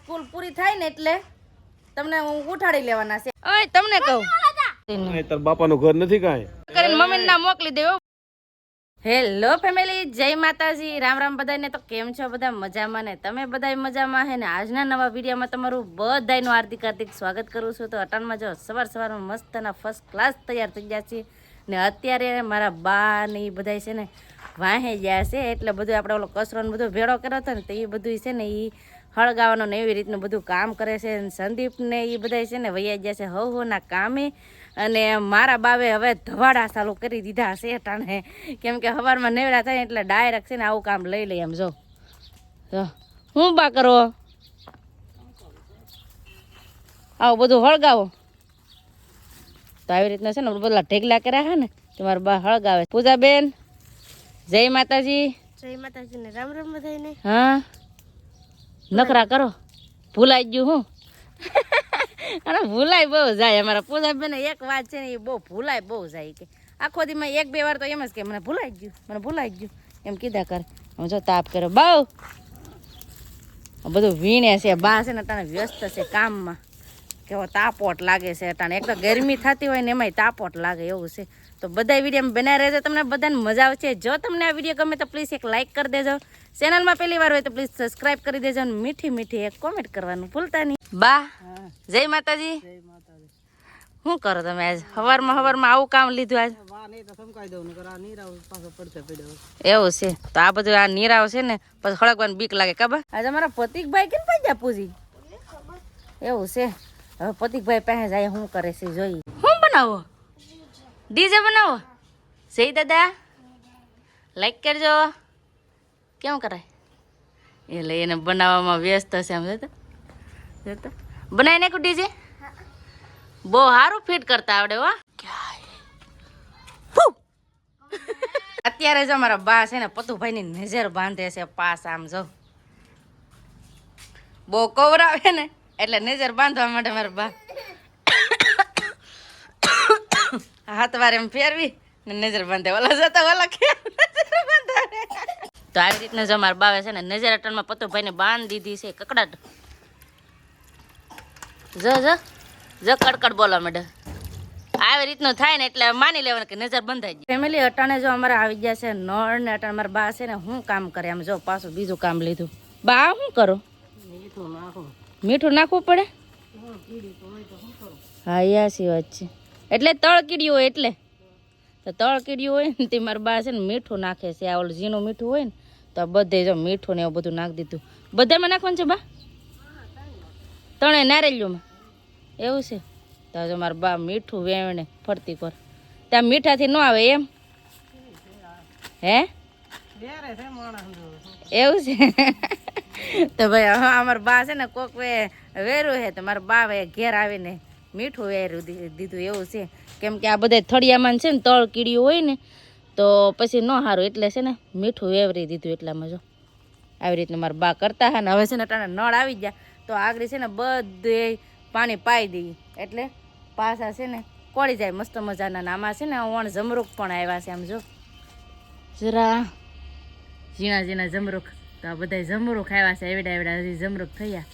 School પૂરી થાય ને એટલે તમને હું ઉઠાડી લેવાના છે. ઓય તમને કહું. તાર બાપાનું ઘર નથી કાંઈ. કરીને મમ્મીને ના મોકલી દેવો. હેલો ફેમિલી જય માતાજી. રામ રામ બધાને તો કેમ છો? બધા મજામાં ને? તમે બધા મજામાં હે ને? આજના નવા વિડીયોમાં તમારું બધાનું હાર્દિક હાર્દિક સ્વાગત કરું છું. તો અટાણમાં જો સવાર સવારમાં મસ્તના ફર્સ્ટ ક્લાસ તૈયાર થઈ ગયા છે ને અત્યારે મારા બા ને એ બધા છે ને વાહે ગયા છે. એટલે બધું આપણે ઓલો કચરો ને બધું ભેળો કર્યો હતો ને તો એ બધું છે ને એ હળગાવાનું ને એવી રીતનું બધું કામ કરે છે. અને સંદીપને એ બધા છે ને વૈયા ગયા છે હવ હોના કામે. અને મારા બાવે હવે ધવાડા ચાલુ કરી દીધા છે ટાણે કેમ કે સવારમાં નેવડા થાય એટલે ડાયરેક્ટ છે ને આવું કામ લઈ લઈ એમ જો. જો હું બા કરો? આવું બધું હળગાવો. તો આવી રીતના છે ને બધા ઢેગલા કર્યા છે ને તમારા બા હળગાવે. પૂજાબેન જય માતાજી. જય માતાજી ને રામ રામ બધાને હા. નખરા કરો. ભૂલાઈ ગયું હું. અને ભૂલાય બહુ જાય. અમારા પૂજાબેન એક વાત છે ને એ બહુ ભૂલાય બહુ જાય કે આખો દીમાં એક બે વાર તો એમ જ કે મને ભૂલાઈ ગયું મને ભૂલાઈ ગયું. એમ કીધા કરે. હું જો તાપ કર્યો. બહુ. બધું વીણે છે બા છે ને તને વ્યસ્ત છે કામમાં. કેવો તાપોટ લાગે છે. તને એક તો ગરમી થતી હોય ને એમાંય તાપોટ લાગે એવું છે. તો બધા વીડિયો બનાવી રહેજો તમને બધાને મજા આવશે. જો તમને આ વીડિયો ગમે તો પ્લીઝ એક લાઇક કરી દેજો. ચેનલમાં પહેલી વાર હોય તો પ્લીઝ સબસ્ક્રાઇબ કરી દેજો અને મીઠી મીઠી એક કોમેન્ટ કરવાનું ભૂલતા નહીં. બા જય માતાજી. શું કરો તમે આજ? સવારમાં સવારમાં આવું કામ લીધું આજ? એવું છે. તો આ બધું આ નીરાવ છે ને પછી હળગવાની બીક લાગે કાબા આજે અમારા પતિકભાઈ કેમ પાઈ જા પૂછી એવું છે. હવે પતિકભાઈ પાસે જાય શું કરે છે જોઈ. શું બનાવો? ડીજે બનાવો. જય દાદા. લાઈક કરજો. કેમ કરાય એટલે એને બનાવવામાં વ્યસ્ત છે આમ, જોતો? જોતો? બનાવી નાખ્યું ડીજે? બહુ સારું ફિટ કરતા આવડે હો! અત્યારે જો મારા બા છે ને પતુભાઈની નજર બાંધે છે પાસ આમ, જો. બહુ કવરાવે ને, એટલે નજર બાંધવા માટે મારા બા. હાથ વાર એમ ફેરવી ને નજર બાંધે. ઓલા જતા ઓલા કે નજર બાંધાવે તો આવી રીતના જો મારા બાવે છે ને નજર અટણમાં પતુભાઈને બાંધ દીધી છે કકડાટ. જો જો જો કડકડ બોલો મેડમ આવી રીતનું થાય ને એટલે માની લેવાનું કે નજર બંધાઈ જાય. ફેમિલી અટાણે જો અમારે આવી ગયા છે નળ ને અટાણ મારા બા છે ને હું કામ કરે? આમ જો પાછું બીજું કામ લીધું. બા શું કરો? મીઠું નાખવું પડે? હા યાસી વાત છે. એટલે તળ કીડ્યું હોય એટલે. તો તળ કીડ્યું હોય ને તે મારા બા છે ને મીઠું નાખે છે. આ ઓલું ઝીણું મીઠું હોય ને, તો આ બધે જો મીઠું ને એવું બધું નાખી દીધું. બધામાં નાખવાનું છે બા? તણે નારેલિયુંમાં એવું છે? તો જો મારા બા મીઠું વેવણે ફરતી કર. ત્યાં મીઠાથી ન આવે એમ. હે? એવું છે? તો ભાઈ, હા, અમારા બા છે ને કોક વે વેરું છે, તો મારા બા ઘેર આવીને મીઠું વેરું દીધું એવું છે. કેમ કે આ બધા થળિયામાં છે ને તળ કીડ્યું હોય ને, તો પછી ન સારું એટલે છે ને મીઠું વેવરી દીધું એટલામાં જો. આવી રીતનું મારા બા કરતા હા ને, હવે છે ને ટાણા નળ આવી ગયા, તો આગળ છે ને બધે પાણી પાઈ દઈએ. એટલે પાછા છે ને કોળી જાય મસ્ત મજાના. નામાં છે ને ઓણ જમરૂખ પણ આવ્યા છે આમ જો. જરા ઝીણા ઝીણા જમરૂખ તો આ બધા જમરૂખ આવ્યા છે. એવડા એવડા હજી જમરૂખ થયા.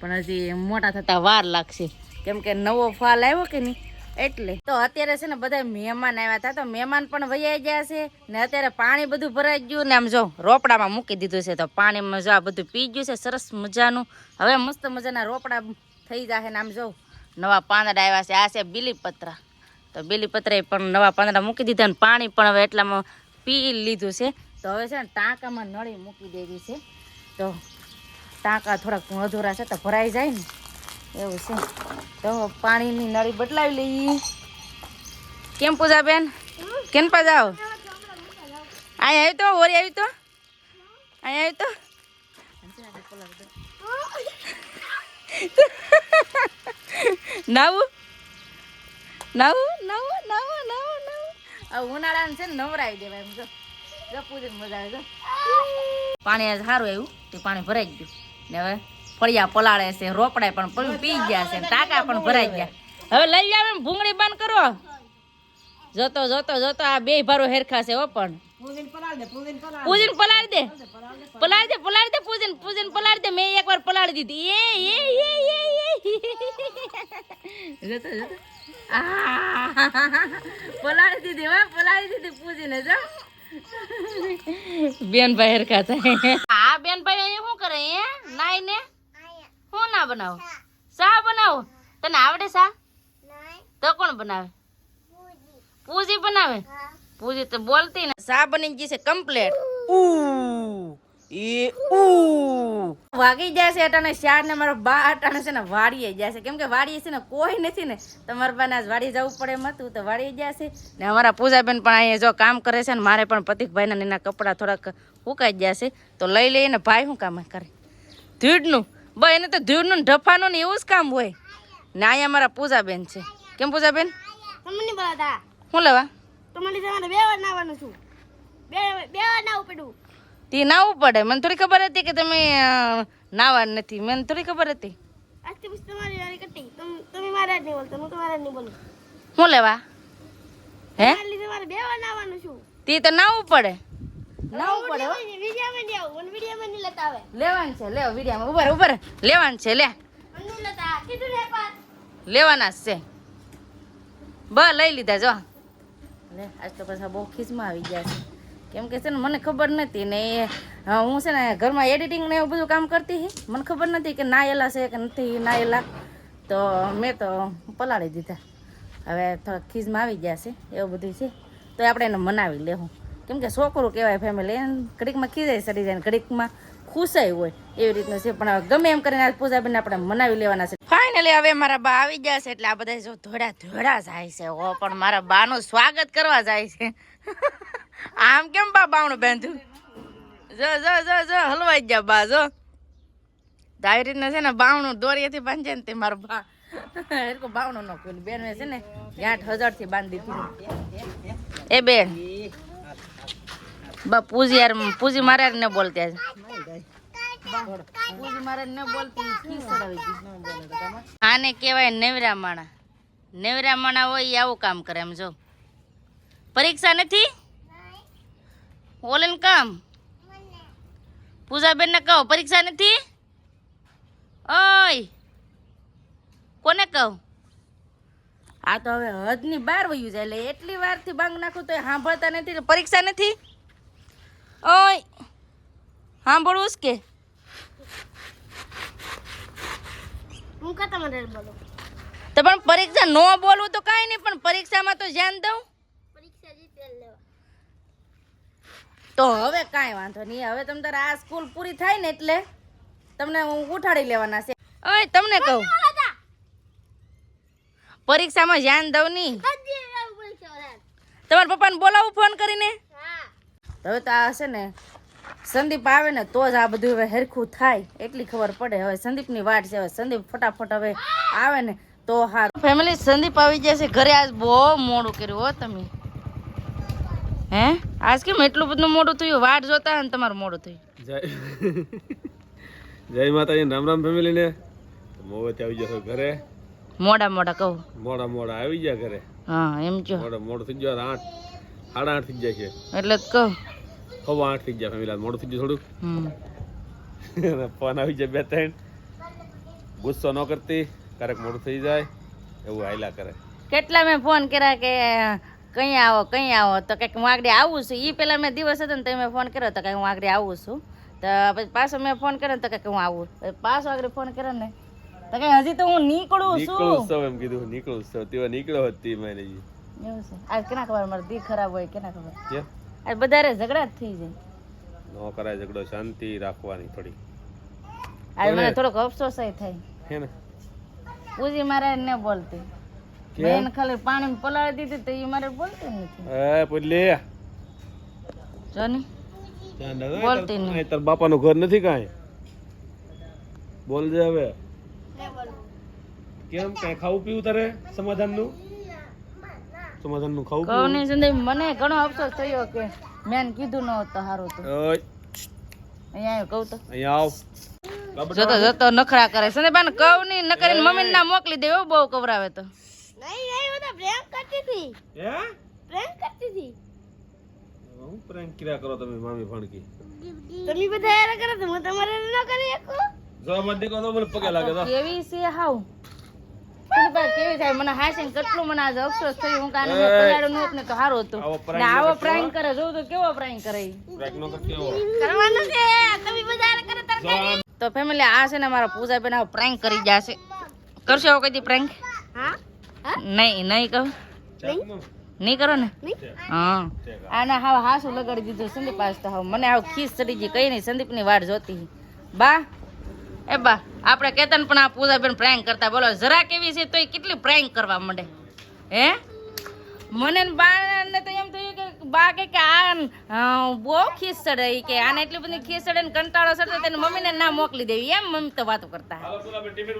પણ હજી મોટા થતા વાર લાગશે. કેમ કે નવો ફાલ આવ્યો કે નહીં? એટલે. તો અત્યારે છે ને બધા મહેમાન આવ્યા હતા. તો મહેમાન પણ વૈયા ગયા છે ને અત્યારે પાણી બધું ભરાઈ ગયું ને આમ જો રોપડામાં મૂકી દીધું છે. તો પાણીમાં જો આ બધું પી ગયું છે. સરસ મજાનું. હવે મસ્ત મજાના રોપડા થઈ જશે ને આમ જો નવા પાંદડા આવ્યા છે. આ છે બીલીપત્રા. તો બીલીપત્રાએ પણ નવા પાંદડા મૂકી દીધા ને પાણી પણ હવે એટલામાં પી લીધું છે. તો હવે છે ને ટાંકામાં નળી મૂકી દેવી છે. તો ટાંકા થોડાક અધૂરા છે તો ભરાઈ જાય ને. એવું છે. તો પાણીની નળી બદલાવી લઈએ. કેમ પૂજા બેન? કેમ પા જાઓ? અહીં આવ્યું તો? ઓરી આવ્યું તો? અહીં આવ્યું તો? નવું? નાવું? નાવું? નાવું? નાવું? નાવું? ઉનાળાને છે ને નવરાવી દેવાય એમ જો. જો પૂજન મજા આવે, જો. પાણી સારું આવ્યું, તે પાણી ભરાઈ ગયું. ને હવે? ફળિયા પલાળે છે રોપડાય પણ પી- ગયા છે ટાંકા પણ ભરાઈ ગયા. હવે લઈ આવે ને ભૂંગળી બંધ કરો. જોતો જોતો જોતો આ બે ભારો હેરખા છે ઓ પણ. પૂજીને પલાળી દે પલાળી દે. પલાળી દે. પૂજન પૂજન પલાળી દે. મેં એકવાર પલાળી દીધી. એ એ એ એ જોતો જતો. પલાળી દીધી પલાળી દીધી પૂજીને જો. બેન ભાઈ હરખા થાય. આ બેન ભાઈ શું કરે એ નાઈ ને શું ના બનાવો? શા બનાવો? તને આવડે શા તો કોણ બનાવે? પૂજી. બનાવે? પૂજી તો બોલતી ને. શા બની ગઈ છે કમ્પ્લેટ એ વાગી જાય છે અટાણે શાર ને મારા બા અટાણે છે ને વાડીએ જાય છે. કેમ કે વાડીએ છે ને કોઈ નથી ને. તમારા બાને આજ વાડીએ જવું પડે એમ હતું તો વાડીએ જાય છે. ને અમારા પૂજાબેન પણ અહીંયા જો કામ કરે છે ને મારે પણ પતિકભાઈના એના કપડાં થોડાક ઉકાઈ ગયા છે. તો લઈ લઈને ભાઈ શું કામ કરે? ધૂળનું બ એને તો ધૂળનું ને ઢફાનું ને એવું જ કામ હોય. ને અહીંયા મારા પૂજાબેન છે. કેમ પૂજાબેન? તમને બોલાતા શું લેવા? તમારે તમારે બે વાર નાવાનું છું. બે બે વાર નાવું પડ્યું. તે નાવું પડે. મને થોડી ખબર હતી કે તમે નાવા નથી. મને થોડી ખબર હતી. આજથી પછી તમારી વારી કટી. તમે મારા જ નહીં બોલતો હું તમારા જ નહીં બોલું. શું લેવા? હે? બે વાર નાવાનું છું. તે તો નાવું પડે. નાવું પડે હો. વિડીયામાં આવું મને વિડીયામાં નહીં લેતા આવે. લેવાનું છે લેવો વિડિયામાં. ઉભર ઉભર લેવાનું છે લે. મને લેતા કીધું ને લેવાના જ છે. બ લઈ લીધા જો. લે આજ તો પાછા બહુ ખીચમાં આવી ગયા છે. કેમ કે છે ને મને ખબર નથી ને એ હું છે ને ઘરમાં એડિટિંગ ને એવું બધું કામ કરતી હતી મને ખબર નથી કે નાયેલા છે કે નથી નાયેલા. તો મેં તો પલાળી દીધા. હવે થોડા ખીજમાં આવી ગયા છે એવું બધું છે. તો આપણે એને મનાવી લેવું. કેમ કે છોકરું કહેવાય ફેમિલી ઘડીકમાં ખીજાય સડી જાય ઘડીકમાં ખુશાઈ હોય. એવી રીતનું છે. પણ ગમે એમ કરીને આજ પૂજાબેન આપણે મનાવી લેવાના છે. ફાઇનલી હવે મારા બા આવી ગયા છે એટલે આ બધા જો ધોડા ધોડા જાય છે. ઓ પણ મારા બાનું સ્વાગત કરવા જાય છે. આમ કેમ બા બાવણું બાંધ્યું? જો જો જો જો, હલવાઈ ગયા બા, જો. આવી રીતના છે ને બાવણું દોરીએથી બાંધે ને તે મારો બા. એરકો બાવણું નો બેન છે ને ગાંઠ હજારથી બાંધી દીધું. એ બેન. બા પૂજી યાર પૂજી મારે ને બોલતી આજે. પૂજી મારે ને બોલતી. આને કહેવાય નેવરા માણા. નેવરા માણા હોય એ આવું કામ કરે એમ જો. પરીક્ષા નથી? ઓલેન કામ? પૂજાબેન ને કહો પરીક્ષા નથી? ઓય! કોને કહું? આ તો હવે હદની બાર વયું જાય એટલે એટલી વારથી બાંગ નાખું તો સાંભળતા નથી પરીક્ષા નથી? ઓય સાંભળવું છે કે? હું કા તમારે બોલો? તો પણ પરીક્ષા નો બોલવું તો કાંઈ નહીં પણ પરીક્ષામાં તો ધ્યાન દઉં. પરીક્ષા જીતે લેવા. તો હવે કાંઈ વાંધો નહીં હવે તમે તારે આ સ્કૂલ પૂરી થાય ને એટલે તમને હું ઉઠાડી લેવાના છે. ઓય તમને કહું. પરીક્ષામાં ધ્યાન દઉં નહીં. તમારા પપ્પાને બોલાવું ફોન કરીને? હવે તો આ છે ને સંદીપ આવે ને તો જ આ બધું હવે હેરખું થાય એટલી ખબર પડે. હવે સંદીપની વાટ છે હવે સંદીપ ફટાફટ હવે આવે ને તો હા ફેમિલી સંદીપ આવી જશે ઘરે. આજ બહુ મોડું કર્યું હો તમે. હે? આજ કેમ એટલું બધું મોડું થયું? વાટ જોતા ને તમારું મોડું થયું. જય જય માતાજી રામ રામ ફેમિલી ને. મોવે આવી જશો ઘરે. મોડા મોડા કહું. મોડા મોડા આવી ગયા ઘરે. હા એમ જો મોડા મોડું થઈ ગયો આઠ સાડા આઠ થઈ જાય છે. એટલે જ કહું. હવા આઠ થઈ જાય ફેમિલા મોડું થઈ ગયું હમ. ફોન આવી જાય બે ત્રણ. ગુસ્સો ન કરતી ક્યારેક મોડું થઈ જાય એવું આયલા કરે. કેટલા મેં ફોન કર્યા કે કઈ આવો કઈ આવો? તો કંઈક હું આગળ આવું છું. એ પેલા મેં દિવસ હતો ને તો મેં ફોન કર્યો તો કઈ હું આગળ આવું છું. તો પછી પાછો મેં ફોન કર્યો તો કંઈક હું આવું. પછી આગળ ફોન કર્યો ને તો કંઈ હજી તો હું નીકળું નીકળું છું. એમ કીધું. નીકળું છું. તેવા નીકળ્યો હતી મેં એવું છે. આજ કેના ખબર મારી દી ખરાબ હોય કેના ખબર? કે આજ બધારે ઝઘડા જ થઈ જાય. નો કરાય ઝઘડો શાંતિ રાખવાની થોડી. આજ મને થોડોક અફસોસ થાય. હે ને પૂજી મારે ને બોલતી. બેન ખાલી પાણી પલાળી દીધી તો એ મારે બોલતી નથી. એ પુલ્લી જોની? બોલતી નહીં. તાર બાપાનું ઘર નથી કાંઈ? બોલજે હવે. કેમ કાંઈ ખાવું પીવું તારે સમાધાનનું? સમાધાનનું ખાવું કહું સંદીપ મને ઘણો અફસોસ થયો કે મેં કીધું ન હોત તો સારું હતું. અહીંયા કહું તો. અહીંયા આવ. જતો જતો નખરા કરે સંદીપાને કહું નહીં ન કરીને મમ્મીને ના મોકલી દે એવું બહુ કવરાવે તો. નહીં નહીં હું તો પ્રેમ કરતી હતી. હે? પ્રેમ કરતી હતી. હું પ્રેમ કર્યા કરો તમે મામી ભણકી તમે બધા હેરા કરો તો હું તમારે ન કરી શકું? જો મત દેખો તો મને પગે લાગે તો કેવી છે હાવ? સુનીભાઈ, કેવી થાય? મને હાસીને કેટલું મને આજે અફસોસ થયો. હું કાને મેં એય. ને તો હતું. ને આવો કરે કેવો કરે. નો છે. તમે બધા હેરા કરો તો ફેમિલી આ છે ને મારા પૂજાબેન આવો પ્રાંક કરી જશે. કરશો આવો કદી પ્રાંક હા? હા? નહીં નહીં કહું. નહીં? કરો ને? હા. આના હાવ હાસુ લગાડી દીધું સંદીપ આજ તો હાવ. મને હાવ ખીસ ચડી ગઈ કઈ નહીં સંદીપની વાટ જોતી. બા એ બા આપણે કેતન પણ આ પૂજાબેન પ્રેન્ક કરતા બોલો જરા કેવી છે તો એ કેટલી પ્રેન્ક કરવા માંડે? હે? મને ને બા ને તો એમ થયું કે બા કે કે આ બહુ ખીસ ચડે કે આને એટલી બધી ખીસ ચડે ને કંટાળો ચડે તેને મમ્મીને ના મોકલી દેવી. એમ મમ્મી તો વાતો કરતા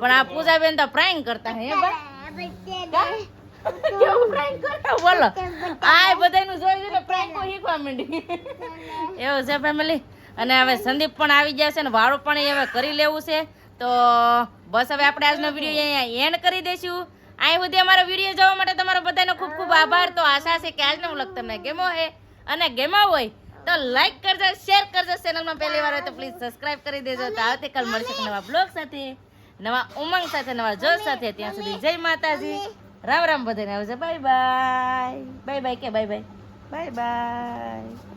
પણ આ પૂજાબેન તો પ્રેન્ક કરતા હે બા. કેવું prank કરે? બોલો. આ બધાનું જોઈ જોઈને પ્રેન્કો શીખવા માંડી. એવું છે ફેમિલી અને હવે સંદીપ પણ આવી ગયા છે ને વાળું પણ એ હવે કરી લેવું છે. તો બસ હવે આપણે આજનો વીડિયો અહીંયા એન્ડ કરી દઈશું. અહીં સુધી અમારો વીડિયો જોવા માટે તમારો બધાનો ખૂબ ખૂબ આભાર. તો આશા છે કે આજનો વ્લોગ તમને ગેમો હે અને ગેમો હોય તો લાઈક કરજો શેર કરજો ચેનલમાં પહેલી વાર હોય તો પ્લીઝ સબસ્ક્રાઇબ કરી દેજો. તો આવતીકાલ મળશે નવા બ્લોગ સાથે, નવા ઉમંગ સાથે, નવા જોશ સાથે. ત્યાં સુધી જય માતાજી. રામ રામ બધાને આવજો. બાય બાય બાય બાય કે બાય બાય બાય બાય